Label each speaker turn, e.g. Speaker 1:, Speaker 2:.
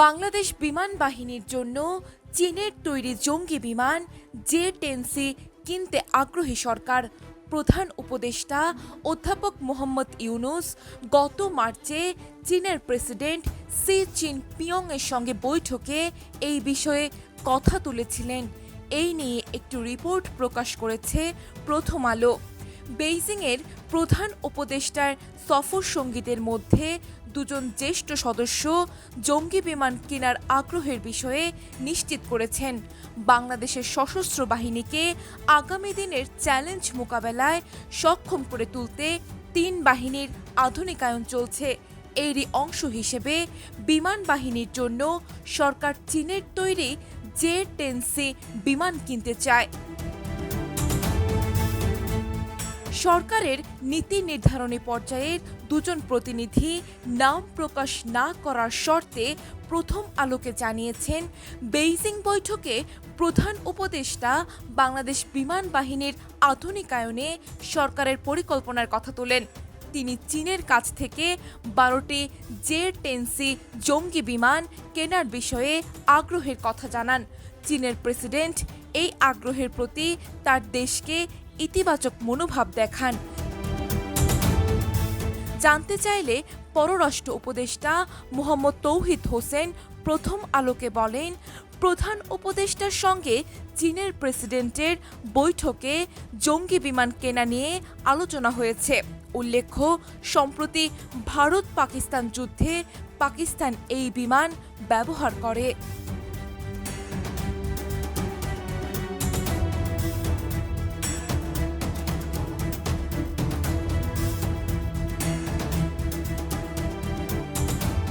Speaker 1: বাংলাদেশ বিমান বাহিনীর জন্য চীনের তৈরি জঙ্গি বিমান জে টেনসি কিনতে আগ্রহী সরকার। প্রধান উপদেষ্টা অধ্যাপক মোহাম্মদ ইউনুস গত মার্চে চীনের প্রেসিডেন্ট সি চিন পিয়ং এর সঙ্গে বৈঠকে এই বিষয়ে কথা তুলেছিলেন। এই নিয়ে একটি রিপোর্ট প্রকাশ করেছে প্রথম আলো। বেইজিংয়ের প্রধান উপদেষ্টার সফর সঙ্গীদের মধ্যে দুজন জ্যেষ্ঠ সদস্য জঙ্গি বিমান কেনার আগ্রহের বিষয়ে নিশ্চিত করেছেন। বাংলাদেশের সশস্ত্র বাহিনীকে আগামী দিনের চ্যালেঞ্জ মোকাবেলায় সক্ষম করে তুলতে তিন বাহিনীর আধুনিকায়ন চলছে। এরই অংশ হিসেবে বিমান বাহিনীর জন্য সরকার চীনের তৈরি জে টেনসি বিমান কিনতে চায়। সরকারের নীতি নির্ধারণী পর্যায়ের দুজন প্রতিনিধি নাম প্রকাশ না করার শর্তে প্রথম আলোকে জানিয়েছেন, বেইজিং বৈঠকে প্রধান উপদেষ্টা বাংলাদেশ বিমান বাহিনীর আধুনিকায়নে সরকারের পরিকল্পনার কথা তোলেন। তিনি চীনের কাছ থেকে বারোটি জে টেনসি জঙ্গি বিমান কেনার বিষয়ে আগ্রহের কথা জানান। চীনের প্রেসিডেন্ট এই আগ্রহের প্রতি তার দেশকে ইতিবাচক মনোভাব দেখান। জানতে চাইলে পররাষ্ট্র উপদেষ্টা মোহাম্মদ তৌহিদ হোসেন প্রথম আলোকে বলেন, প্রধান উপদেষ্টার সঙ্গে চীনের প্রেসিডেন্টের বৈঠকে জঙ্গি বিমান কেনা নিয়ে আলোচনা হয়েছে। উল্লেখ্য, সম্প্রতি ভারত পাকিস্তান যুদ্ধে পাকিস্তান এই বিমান ব্যবহার করে।